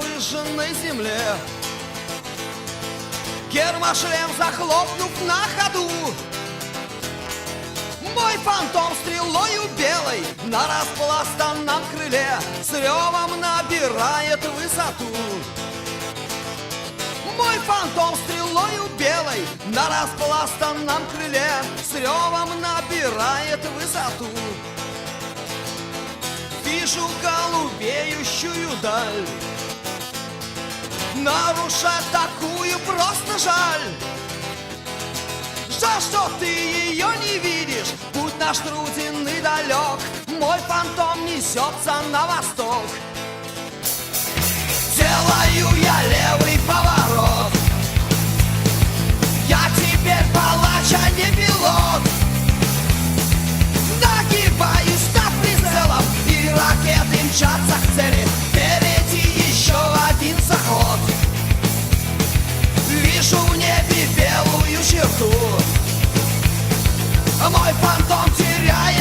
выжженной земле. Гермошлем захлопнув на ходу. Мой фантом стрелою белой На распластанном крыле С ревом набирает высоту. Мой фантом стрелою белой На распластанном крыле С ревом набирает высоту Вижу голубеющую даль. Нарушать такую просто жаль. Жаль, что ты ее не видишь? Путь наш труден и далек Мой фантом несется на восток. Делаю тут Мой фантом теряет.